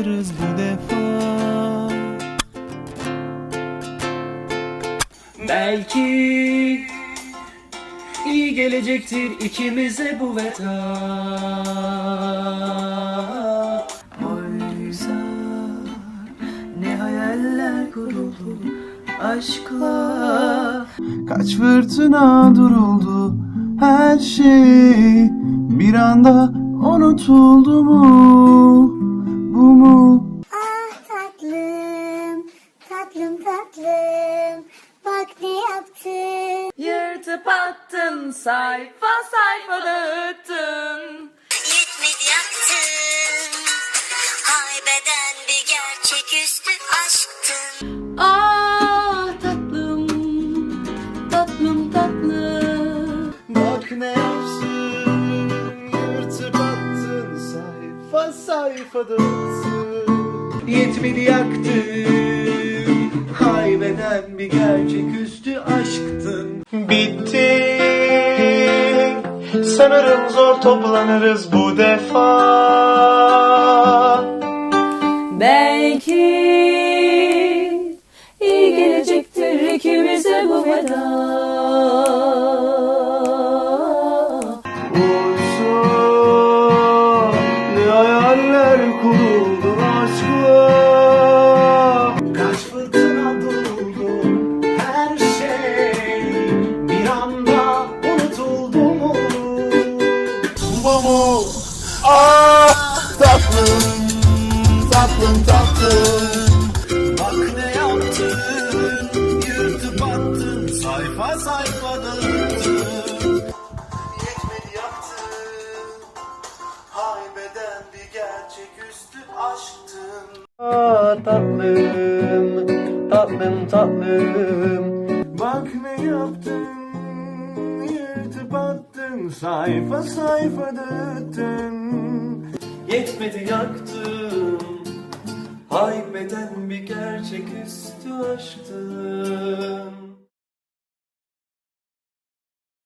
alırız bu defa. Belki iyi gelecektir ikimize bu veda. Oysa ne hayaller kuruldu aşkla. Kaç fırtına duruldu her şey Bir anda unutuldu mu Bu mu Ah tatlım, tatlım tatlım. Bak ne yaptın. Yırtıp attın sayfa sayfa dağıttın Yetmedi yaktın. Haybeden bir gerçeküstü aşktın. Ah tatlım tatlım tatlım Bak ne yapsın sayfa sayfa dağıtsın Yetmedi yaktın. Kaybeden bir gerçeküstü aşktın. Bitti. Sanırım zor toplanırız bu defa. Belki iyi gelecektir ikimize bu veda kuruldu aşkla Kaç fırtına duruldu her şey. Bir anda unutuldu mu? Bu mu? Ah tatlım tatlım tatlım. Bak ne yaptın? Yırtıp attın sayfa sayfa tatlım Tatlım tatlım. Bak ne yaptın Yırtıp attın Sayfa sayfa dağıttın. Yetmedi yaktım Haybeden bir gerçeküstü aşktın